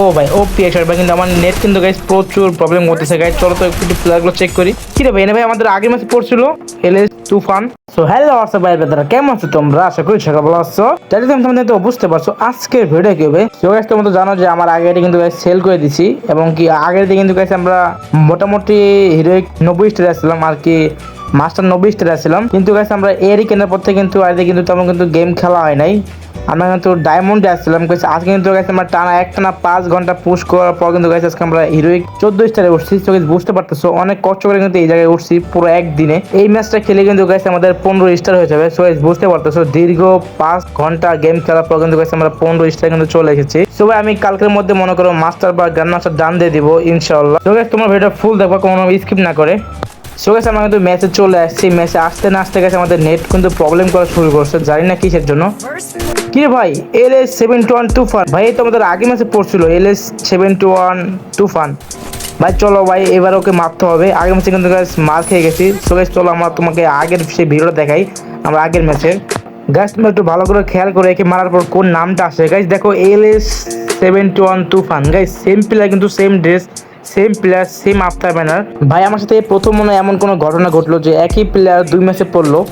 ও ভাই, O P একশো ভাই, কিন্তু আমার নেট কিন্তু গাইস প্রচুর প্রবলেম করতেছে। গাইস চলো তো একটু প্লেয়ারগুলো চেক করি। কি রে ভাই, এনে ভাই, আমাদের আগের ম্যাচে পড়ছিল L S Tufan. So hello WhatsApp ভাই বেদারা কেমন আছো তোমরা? আশা করি সকাল ভালো আছো। তাহলে তুমি তোমাদের তো বুঝতে পারছ, আজকের ভিডিও কি হবে? সো গাইস তোমরা তো জানো যে আমার আগের কিন্তু গাইস সেল করে দিছি। এবং কি, আগের দিকে কিন্তু গাইস আমরা মোটামুটি হিরোইক নব্বই স্টার আসছিলাম, আর কি মাস্টার নব্বই স্টার আসছিলাম। কিন্তু গাইস আমরা এরই কেনার পর থেকে কিন্তু আগে কিন্তু তেমন কিন্তু গেম খেলা হয় নাই। আমরা কিন্তু ডায়মন্ডে আসছিলাম গাইস আজকে কিন্তু গাইস আমরা টানা এক টানা পাঁচ ঘণ্টা পুশ করার পর কিন্তু গেছে আজকে আমরা হিরোইক চোদ্দ স্টারে উঠছি। তো বুঝতে পারতেছো, অনেক কষ্ট করে কিন্তু এই জায়গায় উঠছি পুরো একদিনে। এই ম্যাচটা খেলে কিন্তু গেছে আমাদের পনেরো স্টার হয়ে যাবে। সো বুঝতে পারতেছো, দীর্ঘ পাঁচ ঘণ্টা গেম খেলার পর কিন্তু গেছে আমরা পনেরো স্টার কিন্তু চলে এসেছি। সো আমি কালকের মধ্যে মনে করো মাস্টার বা গ্র্যান্ড মাস্টার ডান দিয়ে দিব ইনশাল্লাহ তো তোমার ভিডিও ফুল দেখবা, কোনো স্কিপ না করে। সো গেছে আমরা কিন্তু ম্যাচে চলে আসছি ম্যাচে আসতে না আসতে গেছে আমাদের নেট কিন্তু প্রবলেম করা শুরু করছে, জানি না কিসের জন্য। কি রে ভাই L S seven two one two fun ভাই তো আমাদের আগে ম্যাচে পড়ছিল L S seven two one two fun ভাই, চলো ভাই, এবার ওকে মারতে হবে। আগের ম্যাচে কিন্তু মার খেয়ে গেছি। সো গাইস চলো আমরা তোমাকে আগের সেই ভিডিওটা দেখাই, আমরা আগের ম্যাচের গাইস তুমি একটু ভালো করে খেয়াল করে একে মারার পর কোন নামটা আসে। গাইস দেখো L S seven two one two fun guys same player কিন্তু same dress same player same Aftar banner ভাই, আমার সাথে প্রথম মনে এমন কোনো ঘটনা ঘটলো যে একই প্লেয়ার দুই ম্যাচে পড়ল।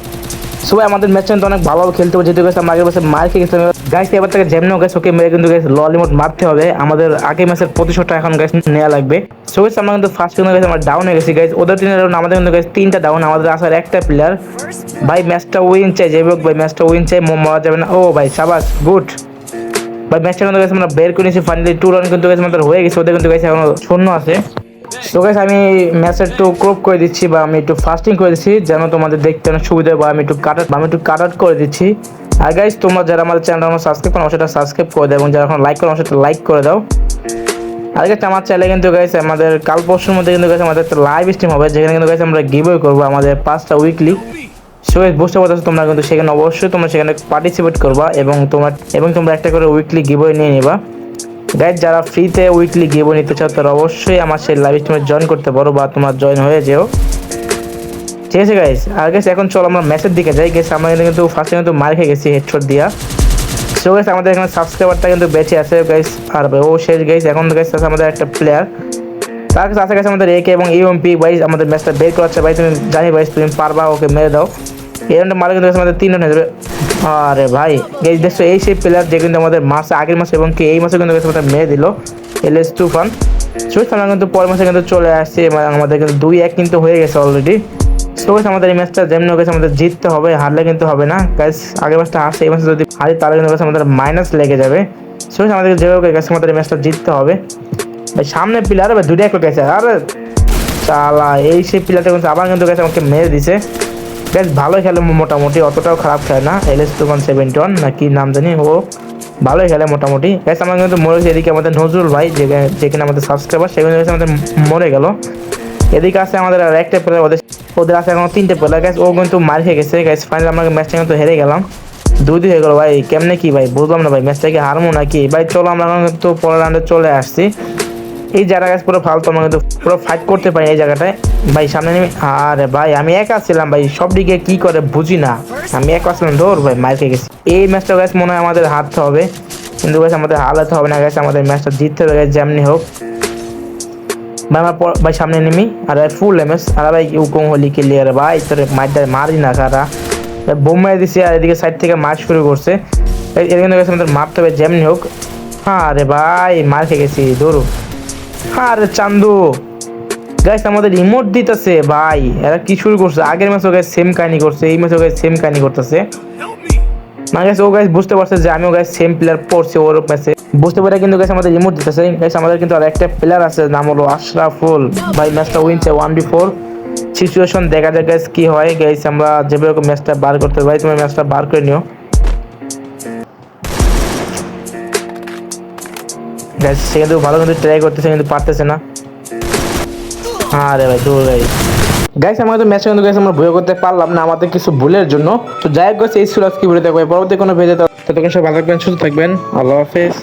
সবাই আমাদের ম্যাচে কিন্তু অনেক ভালোভাবে খেলতে হবে, যেহেতু গেছে আগের ম্যাচে মার খেয়ে গেছিলাম গাইস এবার থেকে যেমন গেছে ওকে মেরে কিন্তু গেছে ললিমোট মারতে হবে। আমাদের আগের ম্যাচের প্রতিশোধটা এখন গাইস নেওয়া লাগবে। সো গেছে আমরা কিন্তু ফার্স্ট কিন্তু গেছে আমরা ডাউন হয়ে গেছি গাইস ওদের তিনটা ডাউন আমাদের কিন্তু গেছে তিনটা ডাউন আমাদের আসার একটা প্লেয়ার ভাই ম্যাচটা উইন চাই যে হোক ভাই ম্যাচটা উইন চাই, মো- মারা যাবে না। ও ভাই, সাবাস গুড ভাই ম্যাচটা কিন্তু গেছে আমরা বের করে নিয়েছি ফাইনালি টু রান কিন্তু গেছে আমাদের হয়ে গেছে, ওদের কিন্তু গেছে এখনও শূন্য আছে। তো গাইস আমি ম্যাচের একটু ক্রপ করে দিচ্ছি বা আমি একটু ফাস্টিং করে দিচ্ছি, যেন তোমাদের দেখতে অনেক সুবিধা বা আমি একটু কাট আমি একটু কাট আউট করে দিচ্ছি। আর গাইস তোমরা যারা আমাদের চ্যানেল আমার সাবস্ক্রাইব করো সেটা সাবস্ক্রাইব করে দাও এবং যারা এখন লাইক করো সেটা লাইক করে দাও। আর গাইস আমার চ্যানেলে কিন্তু গাইস আমাদের কাল পরশুর মধ্যে কিন্তু গাইস আমাদের একটা লাইভ স্ট্রিম হবে, যেখানে কিন্তু গাইস আমরা গিভওয়ে করব আমাদের পাঁচটা উইকলি সো বুঝতে পারছ তোমরা কিন্তু সেখানে অবশ্যই তোমরা সেখানে পার্টিসিপেট করবা এবং তোমার এবং তোমরা একটা করে উইকলি গিভওয়ে নিয়ে নিবা। গাইজ যারা ফ্রিতে উইকলি গিভও নিতে চাও, তারা অবশ্যই আমার সেই লাইভ স্ট্রিমে জয়েন করতে পারো বা তোমার জয়েন হয়ে যেও। ঠিক আছে গাইজ আর গেছে এখন চলো আমরা ম্যাচের দিকে যাই। গেছে আমরা কিন্তু ফার্স্টে কিন্তু মার খেয়ে গেছি হেডশট দিয়া। সো গাইস আমাদের এখানে সাবস্ক্রাইবারটা কিন্তু বেঁচে আছে গাইস আর ও শেষ গাইস এখন গাইস আছে আমাদের একটা প্লেয়ার তার কাছে আছে গেছে আমাদের একে এবং ইউএমপি ভাই আমাদের ম্যাচটা বের করাচ্ছে। ভাই, তুমি জানি ভাই তুমি পারবা, ওকে মেরে দাও। এই রাউন্ডে কিন্তু আমাদের তিন রান হয়ে আরে ভাই গাইস দেখছ, এই সেই প্লেয়ার যে কিন্তু আমাদের মাসে, আগের মাসে এবং কি এই মাসে কিন্তু আমাদের মেরে দিল এল এস তুফান। সুইচ আমরা কিন্তু পরের মাসে কিন্তু চলে আসছে আমাদের কিন্তু দুই এক কিন্তু হয়ে গেছে অলরেডি সো আমাদের এই ম্যাচটা যেমন গেছে আমাদের জিততে হবে, হারলে কিন্তু হবে না। গাইস আগের ম্যাচটা আসছে, এই ম্যাচে যদি হারি তাহলে কিন্তু আমাদের মাইনাস লেগে যাবে। সো আমাদের যেভাবে গেছে আমাদের এই ম্যাচটা জিততে হবে। সামনে প্লেয়ার দুটো এক গেছে, আরে চালা, এই সেই প্লেয়ারটা কিন্তু আবার কিন্তু গেছে আমাকে মেরে দিছে। বেশ ভালোই খেলে মোটামুটি, অতটাও খারাপ খেলে না। L S Tufan seventy one না কি নাম জানি, ও ভালোই খেলে মোটামুটি। গ্যাস আমার কিন্তু মরে গেছে এদিকে আমাদের নজরুল ভাই যেখানে আমাদের সাবস্ক্রাইবার সেখানে আমাদের মরে গেল। এদিকে আছে আমাদের আর একটা প্লেয়ার ওদের ওদের আছে এখন তিনটে প্লেয়ার গ্যাস ও কিন্তু মার খেয়ে গেছে। গ্যাস ফাইনাল আমরা ম্যাচটা কিন্তু হেরে গেলাম। দুই দুই হয়ে গেলো ভাই, কেমনে কি ভাই, বুঝলাম না ভাই ম্যাচটাকে হারমো নাকি ভাই, চলো আমরা এখন কিন্তু পরের রাউন্ডে চলে আসছি। এই জায়গা গাছ পুরো ফালতু, আমরা কিন্তু পুরো ফাইট করতে পারি এই জায়গাটায়। ভাই, সামনে নেমে আরে ভাই, আমি একা ছিলাম ভাই, সব দিকে কি করে বুঝি না। আমি একা ছিলাম, ধর ভাই খেয়ে গেছি। এই ম্যাচটা গাছ মনে হয় আমাদের হারতে হবে। কিন্তু গাছ আমাদের হারাতে হবে না গাছ আমাদের ম্যাচটা জিততে হবে গাছ যেমনি হোক। ভাই, আমার ভাই, সামনে নেমি। আর ফুল এমএস আর ভাই উকম হলি ক্লিয়ার ভাই, তোর মারটা মারি না কারা বোম মেরে দিছি, আর এদিকে সাইড থেকে মার শুরু করছে। এটা কিন্তু গেছে আমাদের মারতে হবে যেমনি হোক। হ্যাঁ রে ভাই, মার খেয়ে গেছি, ধরু। হ্যাঁ রে চান্দু। গাইস আমাদের রিমোট দিতেছে, ভাই। এরা কি শুরু করছে? আগের ম্যাচও গাইস সেম কাহিনী করছে, এই ম্যাচও গাইস সেম কাহিনী করতেছে। না গাইস ও গাইস বুঝতে পারছে যে আমিও গাইস সেম প্লেয়ার পড়ছি ওর ম্যাচে বুঝতে পারে কিন্তু গাইস আমাদের রিমোট দিতেছে। গাইস আমাদের কিন্তু আর একটা প্লেয়ার আছে, নাম হলো আশরাফুল। ভাই ম্যাচটা উইনছে ওয়ান বি ফোর সিচুয়েশন দেখা যাক গাইস কি হয়। গাইস আমরা যেভাবে ম্যাচটা বার করতে ভাই, তুমি ম্যাচটা বার করে নিও। সে কিন্তু ভালো কিন্তু ট্রাই করতেছে, কিন্তু পারতেছে না। আরে ভাই, দূর ভাই। গাইস আমাদের ম্যাচ কিন্তু গাইস আমরা ভয় করতে পারলাম না, আমাদের কিছু ভুলের জন্য। তো যাই হোক গাইস এই আজকে ভিডিও দেখব পরবর্তী কোনো ভিডিও ততক্ষণ সব ভালো থাকবেন, সুস্থ থাকবেন। আল্লাহ হাফেজ।